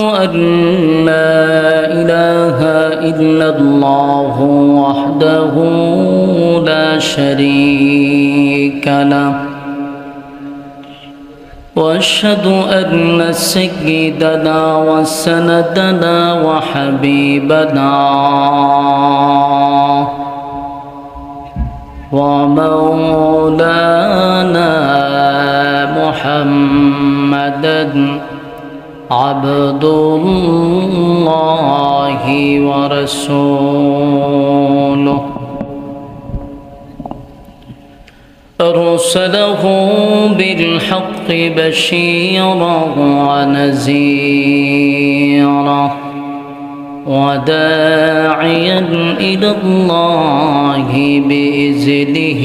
أن لا إله إلا الله وحده لا شريك له. وأشهد أن سيدنا وسندنا وحبيبنا ومولانا محمدا عبد الله ورسوله. أرسله بالحق بشيرا ونذيرا وداعيا إلى الله بإذنه.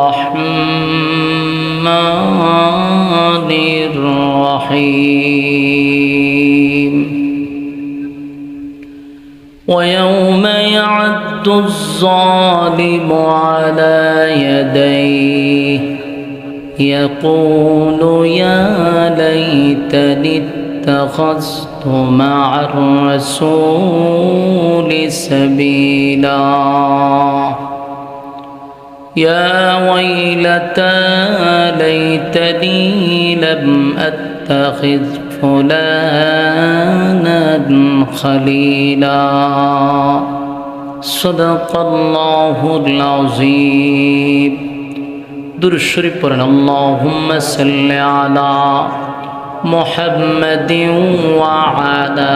ويوم يعد الظالم على يديه يقول يا ليتني اتخذت مع الرسول سبيلا. يا ويلتى ليتني لم أتخذ فلانا خليلا. صدق الله العظيم. در شريف پڑھنا اللهم صل على محمد وعلى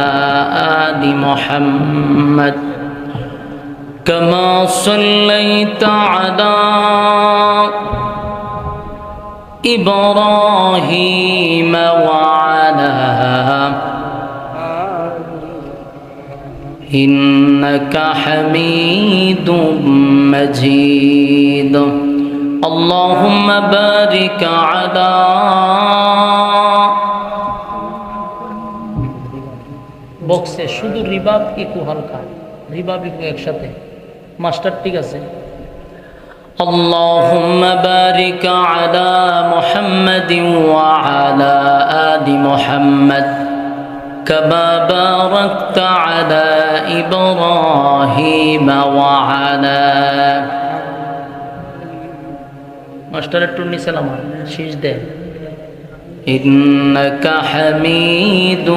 آل محمد. كما صليت على إبراهيم وعلى إنك حميد مجيد اللهم بارك على বক্সে শুধু রিবাব ইকু হালকা রিবাব ইকু একসাথে মাস্টার ঠিক আছে اللهم بارك على محمد وعلى آل محمد كما باركت على إبراهيم وعلى إنك حميد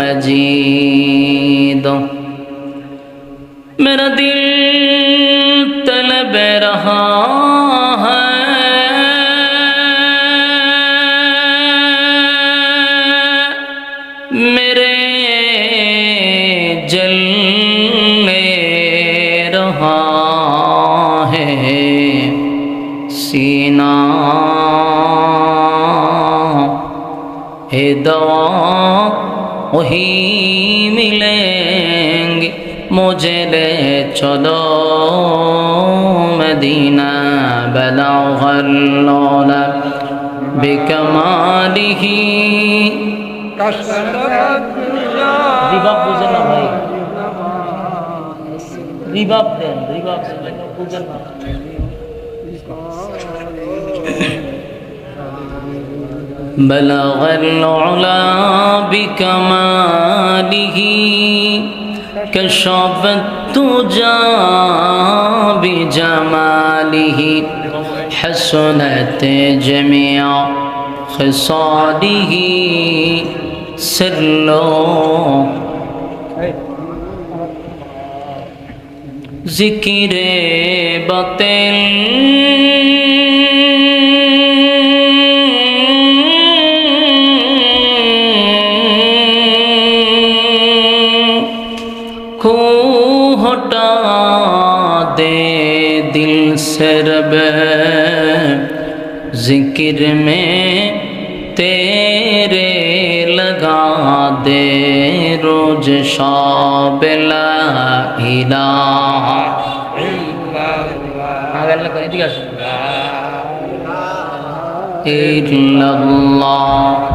مجيد. من دل वही मिलेंगे मुझे ले चलो मदीना बलौला बिकमालिही রিবাব বুঝেন না ভাই রিবাব দেন রিবাব বুঝেন না بلغ العلا بكماله كشف التجا بجماله حسنت جميع خصاله سلو ذكر بطل کو ہٹا دے دل سے رب ذکر میں تیرے لگا دے روز شاب لا الہ الا اللہ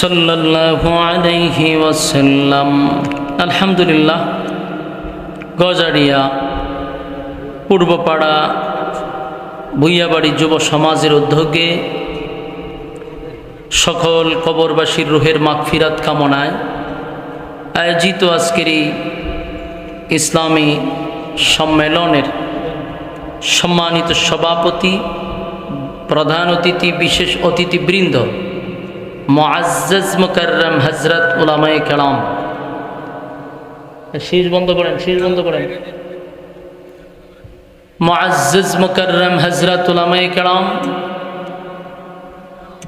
সাল্লাল্লাহু ওয়াসাল্লাম। আলহামদুলিল্লাহ, গজারিয়া, পূর্বপাড়া ভুইয়াবাড়ি যুব সমাজের উদ্যোগে সকল কবরবাসীর রুহের মাগফিরাত কামনায় আয়োজিত আজকের এই ইসলামী সম্মেলনের সম্মানিত সভাপতি, প্রধান অতিথি, বিশেষ অতিথিবৃন্দ মুআজ্জাজ মুকাররম হজরত উলামায়ে কেরাম। শীষ বন্ধ করেন শীষ বন্ধ করেন। মুআজ্জাজ মুকাররম হজরত উলামায়ে কেরাম।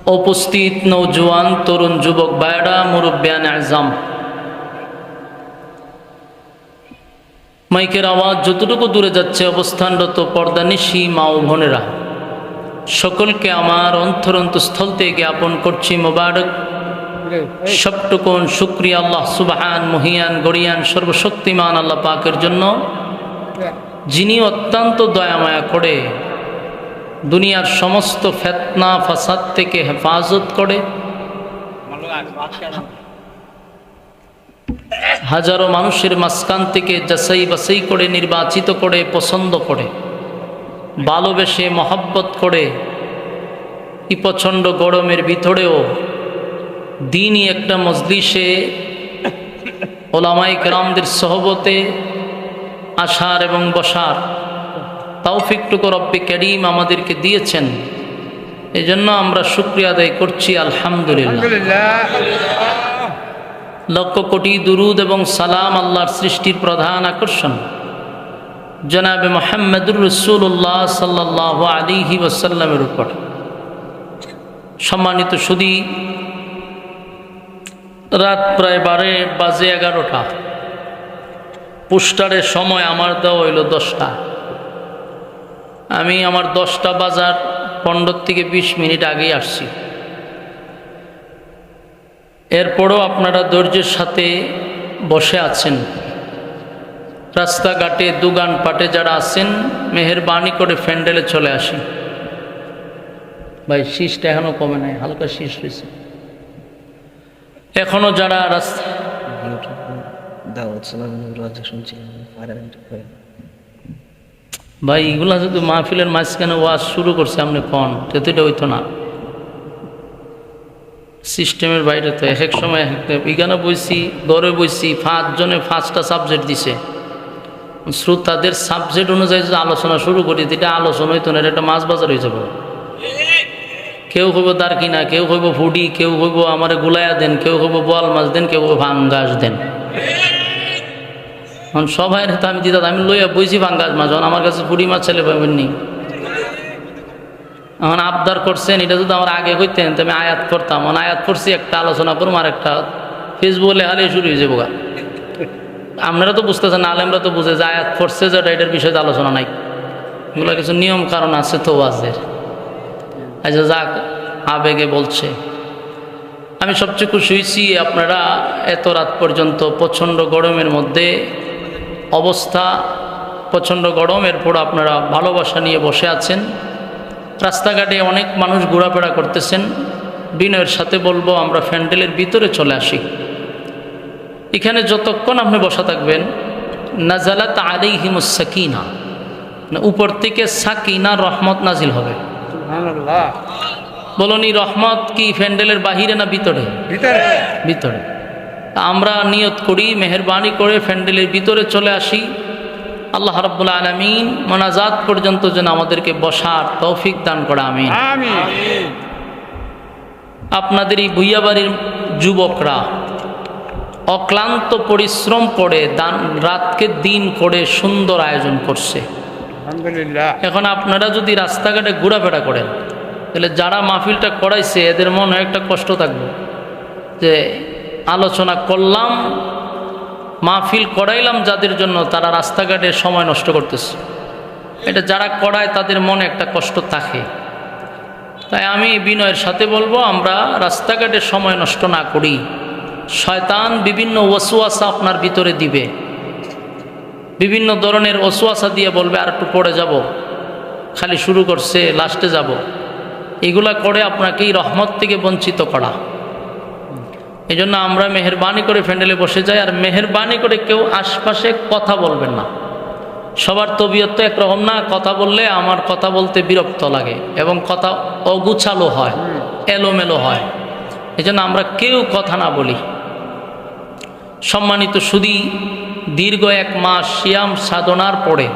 উপস্থিত নৌজওয়ান তরুণ যুবক বায়ডা মুরব্বিয়ান আজম। মাইকের আওয়াজ যতটুকু দূরে যাচ্ছে, অবস্থানরত পর্দানিশী মা ও বোনেরা। সকলকে আমার অন্তরন্তস্থল থেকে জ্ঞাপন করছি মোবারক। সবটুকুন শুক্রিয়া আল্লাহ সুবাহান মহিয়ান গড়িয়ান সর্বশক্তিমান আল্লাহ পাকের জন্য। যিনি অত্যন্ত দয়ামায়া করে দুনিয়ার সমস্ত ফেতনা ফাসাদ থেকে হেফাজত করে। হাজারো মানুষের মাঝখান থেকে যাচাই বাছাই করে নির্বাচিত করে পছন্দ করে। ভালোবেসে মহাব্বত করে এই প্রচণ্ড গরমের ভিতরেও দিনই একটা মজলিসে ওলামাই কেরামদের সহবতে আসার এবং বসার তাওফিকটুকু রব্বি করিম আমাদেরকে দিয়েছেন। এই জন্য আমরা শুক্রিয়া আদায় করছি আলহামদুলিল্লাহ। লক্ষ কোটি দুরুদ এবং সালাম আল্লাহর সৃষ্টির প্রধান আকর্ষণ। জনাবে মোহাম্মদুর রসুল্লাহ সাল্লাহ আলিহি ওসাল্লামের উপর। সম্মানিত সুদী, রাত প্রায় বারে বাজে এগারোটা। পোস্টারের সময় আমার দেওয়া হইল দশটা। আমি আমার দশটা বাজার পনেরো থেকে বিশ মিনিট আগেই আসছি। এরপরও আপনারা ধৈর্যের সাথে বসে আছেন। রাস্তাঘাটে দুগান পাটে যারা আছেন মেহরবানি করে ফ্যান্ডেলে চলে আসেন। ভাই শীষটা এখনও কমে নাই হালকা শীষ হয়েছে। এখনও যারা রাস্তা ভাই এগুলা যদি মাহফিলের মাঝখানে ওয়াজ শুরু করছে আপনি কন? তেতুটা হইতো না। সিস্টেমের বাইরে তো এক এক সময় এখানে বইছি দরে বইছি পাঁচজনে পাঁচটা সাবজেক্ট দিছে। শ্রোতাদের সাবজেক্ট অনুযায়ী যদি আলোচনা শুরু করি এটা আলোচনা হইতো না, এটা মাছ বাজার হয়ে যাবে কেউ কইব দারকিনা, কেউ কইব ফুডি, কেউ কইব আমার গুলায়া দেন, কেউ কইব বোয়াল মাছ দেন, কেউ কইব ভাঙ্গাস দেন। এখন সবাই তো আমি দিদা আমি লইয়া বইছি ভাঙ্গাস মাছ, এখন আমার কাছে ফুডি মাছ ছেলে পাবেন নি। এখন আবদার করছেন, এটা যদি আমার আগে হইতেন, তো আমি আয়াত করতাম। এখন আয়াত করছি, একটা আলোচনা করব আর একটা ফেসবুক লেখালে শুরু হয়ে যাব গা। আপনারা তো বুঝতেছেন আলেমরা তো বুঝে, যে আয়াত করছে যেটা এটার বিষয়ে আলোচনা নাই। এগুলো কিছু নিয়ম কারণ আছে, তো ওয়াজের আচ্ছা যাক আবেগে বলছে। আমি সবচেয়ে খুশি হয়েছি, আপনারা এত রাত পর্যন্ত প্রচণ্ড গরমের মধ্যে অবস্থা, প্রচণ্ড গরম, এরপর আপনারা ভালোবাসা নিয়ে বসে আছেন। রাস্তাঘাটে অনেক মানুষ ঘোরাফেরা করতেছেন। বিনয়ের সাথে বলব, আমরা ফ্যান্ডেলের ভিতরে চলে আসি। এখানে যতক্ষণ আপনি বসা থাকবেন নাজালাত আলাইহিমুস সাকিনা মানে উপর থেকে সাকিনা রহমত নাজিল হবে। বলুন এই রহমত কি ফ্যান্ডেলের বাহিরে না ভিতরে? ভিতরে। আমরা নিয়ত করি মেহরবানি করে ফ্যান্ডেলের ভিতরে চলে আসি। আল্লাহ রাব্বুল আলমিন মোনাজাত পর্যন্ত যেন আমাদেরকে বসার তৌফিক দান করে আমিন। আপনাদের এই ভুইয়াবাড়ির যুবকরা অক্লান্ত পরিশ্রম করে দান রাতকে দিন করে সুন্দর আয়োজন করছে। এখন আপনারা যদি রাস্তাঘাটে ঘোরাফেরা করেন তাহলে যারা মাহফিলটা করাইছে এদের মনে একটা কষ্ট থাকবে। যে আলোচনা করলাম মাহফিল করাইলাম যাদের জন্য তারা রাস্তাঘাটে সময় নষ্ট করতেছে। এটা যারা করায় তাদের মনে একটা কষ্ট থাকে। তাই আমি বিনয়ের সাথে বলব আমরা রাস্তাঘাটে সময় নষ্ট না করি। শয়তান বিভিন্ন ওসুয়াশা আপনার ভিতরে দিবে। বিভিন্ন ধরনের ওসুয়াশা দিয়ে বলবে আর একটু পড়ে যাব। খালি শুরু করছে লাস্টে যাব। এগুলা করে আপনাকে এই রহমত থেকে বঞ্চিত করা। এই জন্য আমরা মেহরবানি করে ফ্যান্ডেলে বসে যাই আর মেহরবানি করে কেউ আশপাশে কথা বলবেন না। সবার তবিয়ত তো একরকম না কথা বললে আমার কথা বলতে বিরক্ত লাগে এবং কথা অগুছালো হয় এলোমেলো হয়। এই জন্য আমরা কেউ কথা না বলি। সম্মানিত সুদী, দীর্ঘ এক মাস শিয়াম সাধনার পরে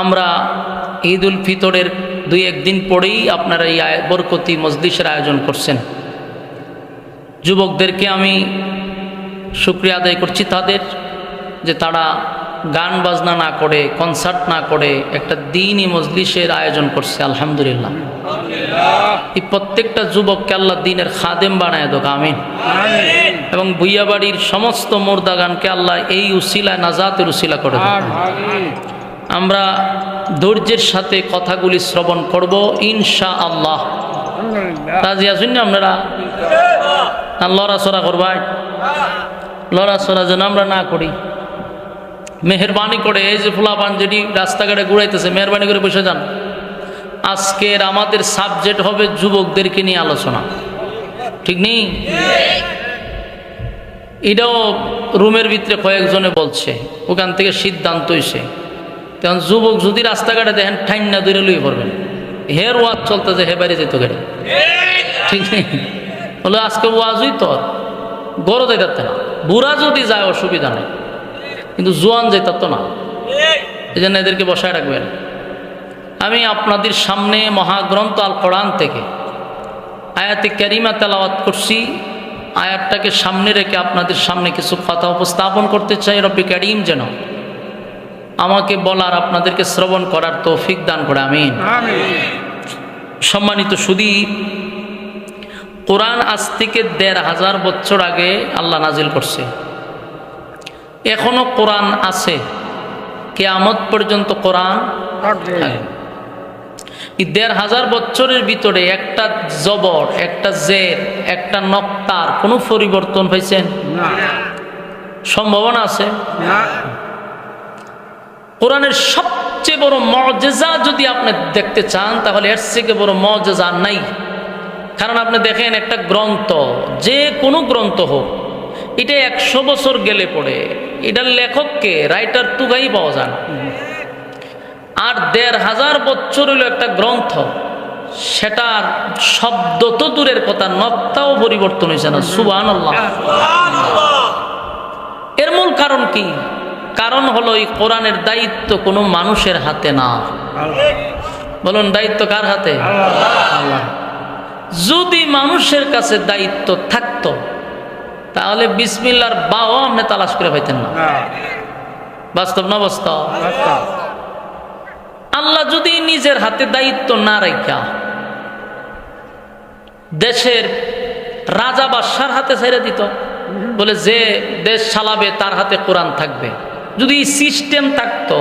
আমরা ঈদ উল ফিতরের দুই একদিন পরেই আপনারা এই বরকতি মজলিসের আয়োজন করছেন। যুবকদেরকে আমি শুক্রিয়া আদায় করছি তাদের যে তারা গান বাজনা না করে, কনসার্ট না করে একটা দিনই মজলিসের আয়োজন করছে, আলহামদুলিল্লাহ। এই প্রত্যেকটা যুবককে আল্লাহ দিনের খাদেম বানায় দোক আমিন। এবং ভুইয়াবাড়ির সমস্ত মোর্দা গানকে আল্লাহ এই উসিলায় নাজাতের উসিলা করে আমরা ধৈর্যের সাথে কথাগুলি শ্রবণ করব ইনশা আল্লাহ রাজি আসুন না আপনারা? লড়াচড়া করবাই লড়াচড়া যেন আমরা না করি। মেহরবানি করে এই যে ফুলাপান যেটি রাস্তাঘাটে ঘুরাইতেছে মেহরবানি করে বসে যান। আজকের আমাদের সাবজেক্ট হবে যুবকদেরকে নিয়ে আলোচনা। ঠিক নেই? এটাও রুমের ভিতরে কয়েকজনে বলছে, ওখান থেকে সিদ্ধান্ত হয়েছে তখন যুবক যদি রাস্তাঘাটে দেখেন ঠাইন না দূরে লুয়ে পড়বেন। হের ওয়াজ চলতেছে, হে বাইরে যেত গেলে ঠিক নেই? বলে, আজকে ওয়াজই গরো যাইতে না। বুড়া যদি যায়, অসুবিধা নেই। কিন্তু জোয়ান যেত তো না। এই জন্য এদেরকে বসায় রাখবেন। আমি আপনাদের সামনে মহাগ্রন্থ আল কোরআন থেকে আয়াতে ক্যারিমা তেলাওয়াত করছি। আয়াতটাকে সামনে রেখে আপনাদের সামনে কিছু কথা উপস্থাপন করতে চাই। রব্বি ক্যারিম যেন আমাকে বলার আপনাদেরকে শ্রবণ করার তৌফিক দান করে। আমিন। আমিন। সম্মানিত সুদী কোরআন আজ থেকে দেড় হাজার বছর আগে আল্লাহ নাজিল করছে। এখনও কোরআন আছে। কেয়ামত পর্যন্ত কোরআন দেড় হাজার বছরের ভিতরে একটা জবর একটা জের একটা নক্তার কোনো পরিবর্তন হয়েছেন সম্ভাবনা আছে? কোরআনের সবচেয়ে বড় মজেজা যদি আপনি দেখতে চান তাহলে এর থেকে বড় মজেজা নাই। কারণ আপনি দেখেন একটা গ্রন্থ যে কোনো গ্রন্থ হোক এটা একশো বছর গেলে পড়ে। এটার লেখককে রাইটার তুগাই পাওয়া যায় না। আর দেড় হাজার বছর হলো একটা গ্রন্থ। সেটার শব্দ তো দূরের কথা নকটাও পরিবর্তন হয়েছে না? সুবান এর মূল কারণ কি? কারণ হলো এই কোরআনের দায়িত্ব কোনো মানুষের হাতে না। বলুন দায়িত্ব কার হাতে? আল্লাহ। যদি মানুষের কাছে দায়িত্ব থাকত তাহলে বিসমিল্লার বাও আপনি তালাশ করে পাইতেন না। বাস্তব না বাস্তব। আল্লাহ যদি নিজের হাতে দায়িত্ব না রেখা দেশের রাজা বাদশার হাতে ছেড়ে দিত বলে যে দেশ চালাবে তার হাতে কোরআন থাকবে। যদি সিস্টেম থাকতো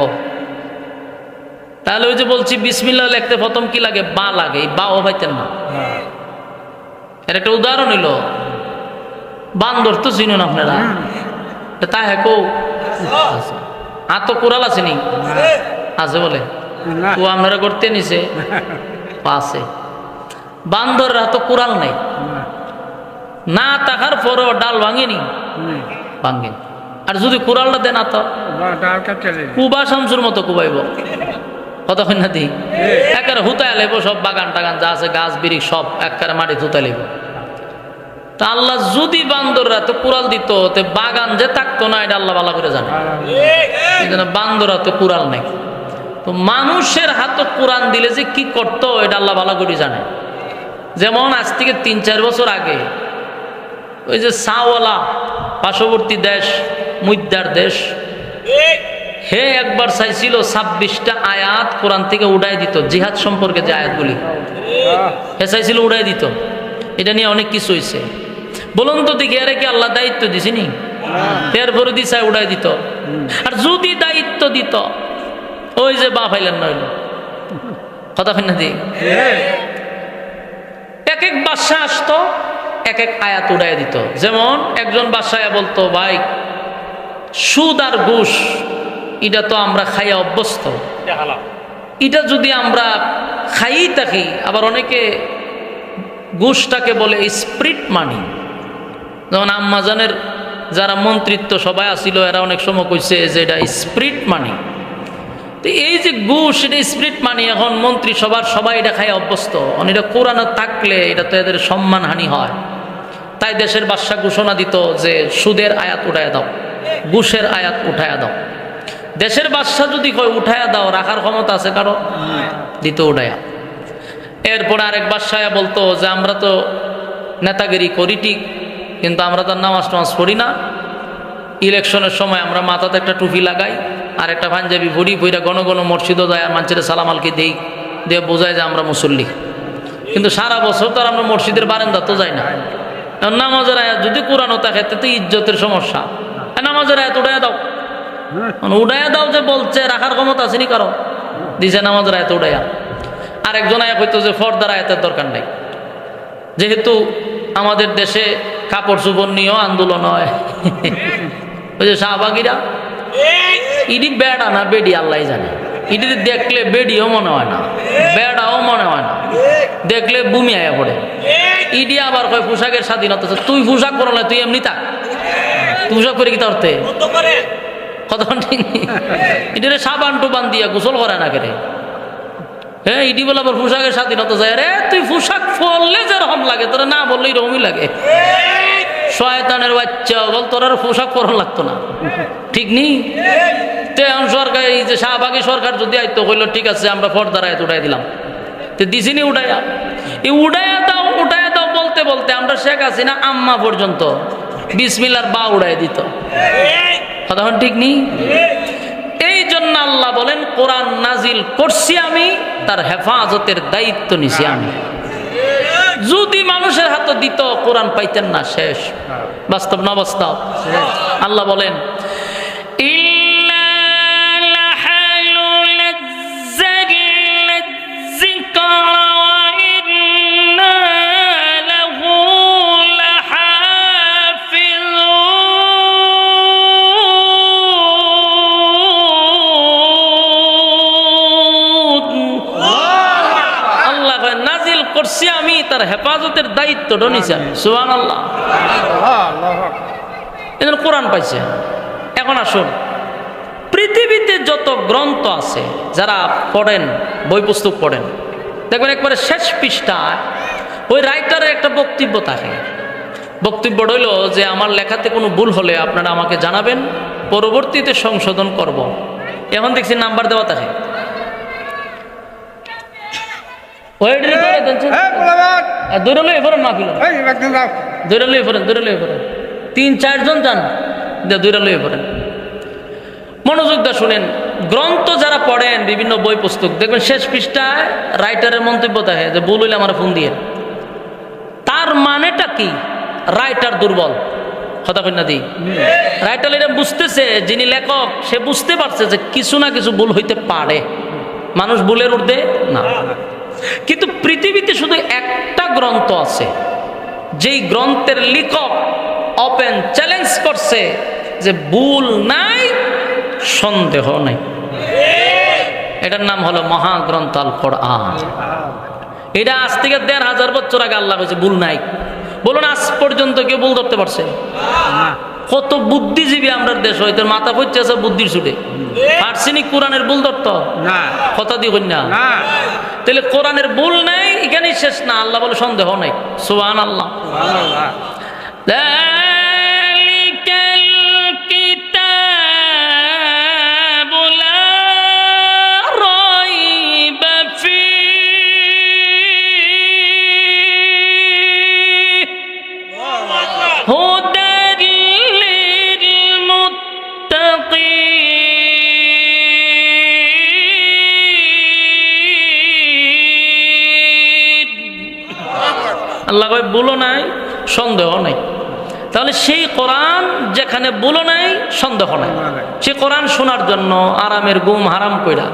তাহলে ওই যে বলছি বিসমিল্লা লিখতে প্রথম কি লাগে? বা লাগে বা বাও পাইতেন না। হ্যাঁ। এর একটা উদাহরণ হইল বান্দর তো চিনুন আপনারা। তা হ্যাঁ কৌ হাত কুড়াল আছে নি? আছে বলে। ও আপনারা করতে নিছে। পাশে বান্দররা তো কুড়াল নাই। না, থাকার পরেও ডাল ভাঙেনি। হুম। ভাঙে। আর যদি কুড়ালটা দেন তো। কুবা শামসুর মতো কুবাইব। কতক্ষণ না দি? একেবারে হুতায় লেব সব বাগান টাগান যা আছে গাছ বিড়ি সব একেবারে মাটি হুতায় লেব তা আল্লাহ যদি বান্দররা তো কুড়াল দিত তে বাগান যে থাকতো না এটা আল্লাহ ভালো করে জানে। বান্দররা তো কুড়াল নেই। তো মানুষের হাতে কোরআন দিলে যে কি করতো এটা আল্লাহ ভালো করে জানে। যেমন আজ থেকে তিন চার বছর আগে ওই যে সাওয়ালা পার্শ্ববর্তী দেশ মুদ্রার দেশ হে একবার চাইছিল ছাব্বিশটা আয়াত কোরআন থেকে উড়াই দিত জিহাদ সম্পর্কে যে আয়াতগুলি। হে চাইছিল উড়াই দিত। এটা নিয়ে অনেক কিছু হয়েছে বলুন তো দেখি আরে কি আল্লাহ দায়িত্ব দিছিনি? এরপরে দিশায় উড়াই দিত। আর যদি দায়িত্ব দিত ওই যে বা ফাইলেন নইল কথা ফেন দি। এক এক বাদশাহ আসতো এক এক আয়াত উড়াই দিত। যেমন একজন বাদশাহ বলতো, ভাই, সুদ আর ঘুষ এটা তো আমরা খাইয়া অভ্যস্ত। এটা যদি আমরা খাই থাকি, আবার অনেকে ঘুষটাকে বলে স্প্রিট মানি। যেমন আম্মাজানের যারা মন্ত্রিত্ব সবাই আসিল, এরা অনেক সময় কইছে যে এটা স্প্রিট মানি। তো এই যে ঘুষ এটা স্প্রিট মানি এখন মন্ত্রী সবার সবাই এটা খাই অভ্যস্ত। এটা কোরআনে থাকলে এটা তো এদের সম্মানহানি হয়। তাই দেশের বাদশা ঘোষণা দিত যে, সুদের আয়াত উঠায় দাও, ঘুষের আয়াত উঠায়া দাও। দেশের বাদশা যদি কয়, উঠায়া দাও, রাখার ক্ষমতা আছে কারও? দিত উঠায়া। এরপরে আরেক বাদশায়া বলতো যে, আমরা তো নেতাগিরি করি ঠিক, কিন্তু আমরা তো নামাজ টামাজ পড়ি না। ইলেকশনের সময় আমরা মাথাতে একটা টুপি লাগাই আর একটা পাঞ্জাবি ভরি ভইরা ঘন ঘন মসজিদও যায় আর মানুষের সালামালকে দেই, দিয়ে বোঝায় যে আমরা মুসল্লি। কিন্তু সারা বছর তো আমরা মসজিদের বারান্দা তো যাই না। নামাজের আয়াত যদি কোরআনও থাকে তো ইজ্জতের সমস্যা। নামাজের আয়াত উঠাইয়া দাও। উঠাইয়া দাও যে বলছে, রাখার ক্ষমতা আসেনি কারও? দিছে নামাজের আয়াত উঠাইয়া আর একজন আয়া হইতো যে ফর্দার আয়াতের দরকার নেই। যেহেতু আমাদের দেশে কাপড় চোপড় নিয়েও আন্দোলন হয়। ওই যে শাহবাগিরা ইডি বেড়া না, বেডি আল্লাহ জানে। ইডি দেখলে বেডিও মনে হয় না, বেড়াও মনে হয় না। দেখলে বুমি আয়া পড়ে। ইডি আবার কয়, পোশাকের স্বাধীনতা। তুই পোশাক পরো তুই এমনি থাক। তুই পোশাক করে কি তারতে কথা ঠিক ইডিরে সাবান টুবান দিয়া গোসল করে না কেরে? হ্যাঁ ইডি বলে আবার পোশাকের স্বাধীনতা যায়। রে তুই পোশাক পরলে যেরকম লাগে, তোরা না বললেই রকমই লাগে। শয়তানের বাচ্চা বল তোর আর পোশাক পরন লাগতো না। ঠিক নেই? তো এখন সরকার, এই যে শাহবাগী সরকার যদি আইতো, কইলো, ঠিক আছে, আমরা ফর্দার আয়াত উঠাই দিলাম। তো দিছিনি উঠাইয়া এই উঠাইয়া দাও উঠাইয়া দাও বলতে বলতে আমরা শেখ হাসিনা আম্মা পর্যন্ত বিসমিল্লার বা উড়াই দিত। কথা ঠিক নেই? এই জন্য আল্লাহ বলেন, কোরআন নাজিল করছি আমি, তার হেফাজতের দায়িত্ব নিছি আমি। যদি মানুষের হাতে দিত কোরআন পাইতেন না শেষ। হ্যাঁ। বাস্তব না বাস্তব আল্লাহ বলেন ইল করছি আমি তার হেফাজতের দায়িত্বটা নিছি। আমি সুবান আল্লাহ। এজন্য কোরআন পাইছে। এখন আসুন। পৃথিবীতে যত গ্রন্থ আছে যারা পড়েন বই পুস্তক পড়েন দেখবেন একবারে শেষ পৃষ্ঠায় ওই রাইটারের একটা বক্তব্য থাকে। বক্তব্য রইল যে আমার লেখাতে কোনো ভুল হলে আপনারা আমাকে জানাবেন পরবর্তীতে সংশোধন করব। এখন দেখছি নাম্বার দেওয়া থাকে ওই ডিলে ধরে দেনছেন? এই, পোলাপান, আর ধরে লই এফরেন মাহফিল এই, ধরে লই পড়েন তিন চারজন যান লই পড়েন মনোযোগ দা শুনেন। গ্রন্থ যারা পড়েন বিভিন্ন বই পুস্তক দেখবেন শেষ পৃষ্ঠায় রাইটারের মন্তব্য থাকে যে ভুল হইলে আমার ফোন দিয়ে। তার মানেটা কি? রাইটার দুর্বল। কথা কন্যা রাইটার এটা বুঝতেছে যিনি লেখক সে বুঝতে পারছে যে কিছু না কিছু ভুল হইতে পারে। মানুষ ভুলের ঊর্ধ্বে না। কিন্তু পৃথিবীতে শুধু একটা গ্রন্থ আছে, যেই গ্রন্থের লেখক ওপেন চ্যালেঞ্জ করছে যে ভুল নাই, সন্দেহ নাই। এটার নাম হলো মহাগ্রন্থ আল কোরআন। এটা আজ থেকে দেড় হাজার বছর আগে আল্লাহ হয়েছে ভুল নাই। বলুন, আজ পর্যন্ত কেউ ভুল ধরতে পারছে? কত বুদ্ধিজীবী আমরা দেশ হয় হইতে মাথা পড়ছে আছে বুদ্ধির ছুটে পারছিনি কোরআনের ভুল ধরত না। কথা দিয়ে কন্যা না। তাহলে কোরআনের ভুল নেই এখানেই শেষ না আল্লাহ বলে সন্দেহ নাই। সুহান আল্লাহ সন্দেহ নাই। তাহলে সেই কোরআন যেখানে বলো নাই, সন্দেহ নাই। সেই কোরআন শোনার জন্য আরামের গুম হারাম কইরা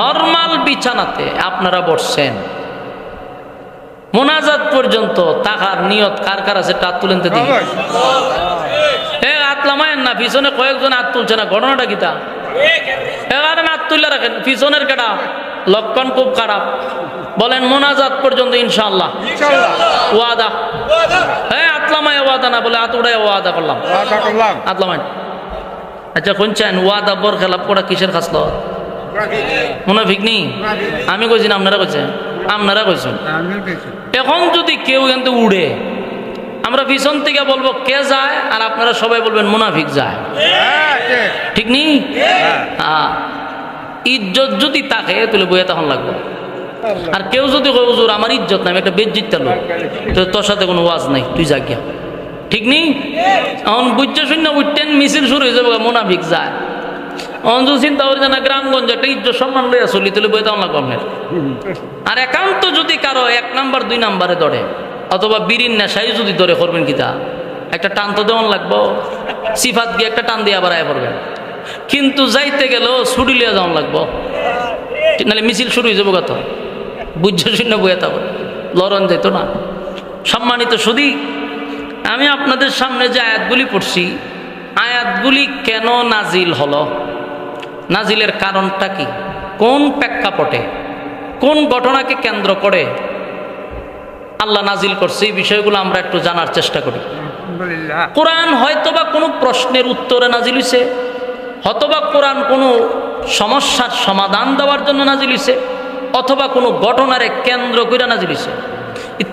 নর্মাল বিছানাতে আপনারা বসছেন। মোনাজাত পর্যন্ত তাহার নিয়ত কার কার আছে তা তুলেন তো দেখি। সবাই আতলামায়েন না, পিছনে কয়েকজন হাত তুলছে না, ঘটনাটা কিতা? এবারে হাত তুলে রাখেন, পিছনের কেটা লক্ষণ খুব খারাপ। বলেন মোনাজাত পর্যন্ত ইনশাআল্লাহ। ইনশাআল্লাহ। ওয়াদা। হ্যাঁ আতলামায় ওয়াদা না বলে আতুড়ায় ওয়াদা করলাম। আতলামায়। আচ্ছা শুনছেন? ওয়াদা বর খেলাপ করা কিসের খাসল? মুনাফিক নি আমি কইছি না আপনারা কইছেন? আপনারা কইছেন? এখন যদি কেউ কিন্তু উড়ে আমরা পিছন থেকে বলব কে যায় আর আপনারা সবাই বলবেন মুনাফিক যায়। হ্যাঁ ঠিক নি হ্যাঁ। হ্যাঁ ইজ্জত যদি তাকে তাহলে বইয়ে তখন লাগবে। আর কেউ যদি হুজুর, আমার ইজ্জত নাই একটা বেজ্জিত লোক তো তোর সাথে কোনো ওয়াজ নাই, তুই যা গিয়া। ঠিক নেই এখন বুঝছে শূন্য উঠতেন মিছিল শুরু হয়ে যাবে, মোনাফিক যায়। যদি চিন্তা করছে না, গ্রামগঞ্জ একটা ইজ্জত সম্মান লইয়া চলি, তাহলে বই তখন লাগবে আপনার আর একান্ত যদি কারও এক নাম্বার, দুই নাম্বারে ধরে, অথবা বিড়ির নেশাই যদি ধরে, করবেন কিতা একটা টান তো দেওয়ান লাগবো। সিফাত গিয়ে একটা টান দিয়ে আবার আয় পড়বেন। কিন্তু যাইতে গেলেও ছুটি লিয়ে যাওয়ান লাগবো। নাহলে মিছিল শুরু হয়ে যাব কত? বুঝছ শূন্য বইয়া থাকো। লড়ন যেত না। সম্মানিত সুদী আমি আপনাদের সামনে যে আয়াতগুলি পড়ছি আয়াতগুলি কেন নাজিল হলো? নাজিলের কারণটা কি? কোন প্রেক্ষাপটে? কোন ঘটনাকে কেন্দ্র করে আল্লাহ নাজিল করছে? এই বিষয়গুলো আমরা একটু জানার চেষ্টা করি। কোরআন হয়তোবা কোনো প্রশ্নের উত্তরে নাজিল হইছে হয়তোবা কোরআন কোনো সমস্যার সমাধান দেওয়ার জন্য নাজিল হইছে। অথবা কোনো ঘটনারে কেন্দ্র করে নাজিল হইছে।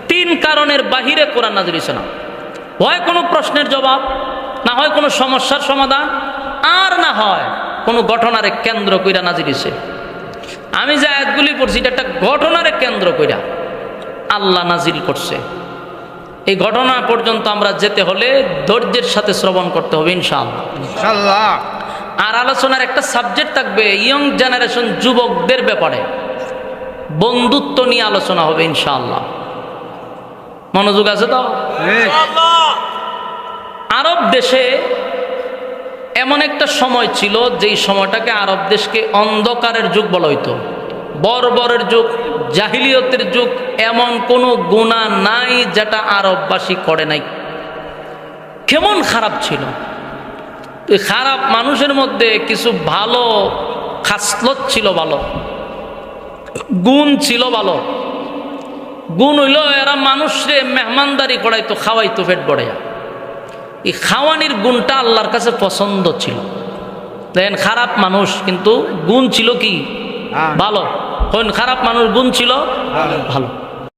তিন কারণের বাহিরে কোরআন নাজিল হইছে না। হয় কোনো প্রশ্নের জবাব না হয় কোনো সমস্যার সমাধান আর না হয় কোনো ঘটনারে কেন্দ্র কইরা নাজিল হইছে। আমি যে আয়াতগুলি পড়ছি এটা একটা ঘটনারে কেন্দ্র কইরা আল্লাহ নাজিল করছে। এই ঘটনা পর্যন্ত আমরা যেতে হলে ধৈর্যের সাথে শ্রবণ করতে হবে ইনশাআল্লাহ। আর আলোচনার একটা সাবজেক্ট থাকবে ইয়ং জেনারেশন যুবকদের ব্যাপারে। বন্ধুত্ব নিয়ে আলোচনা হবে ইনশাআল্লাহ। মনোযোগ আছে তো? আরব দেশে এমন একটা সময় ছিল যেই সময়টাকে আরব দেশকে অন্ধকারের যুগ বলা হইতো। বর্বরের যুগ, জাহিলিয়তের যুগ, এমন কোনো গুণা নাই যেটা আরববাসী করে নাই। কেমন খারাপ ছিল? খারাপ মানুষের মধ্যে কিছু ভালো খাসলত ছিল ভালো। গুণ ছিল ভালো। গুণ হইল এরা মানুষরে মেহমানদারি করাইতো খাওয়াইতো পেট বড়াইয়া এই খাওয়ানির গুণটা আল্লাহর কাছে পছন্দ ছিল। দেখেন খারাপ মানুষ কিন্তু গুণ ছিল কি? হ্যাঁ। ভালো। হইন খারাপ মানুষ গুণ ছিল? ভালো।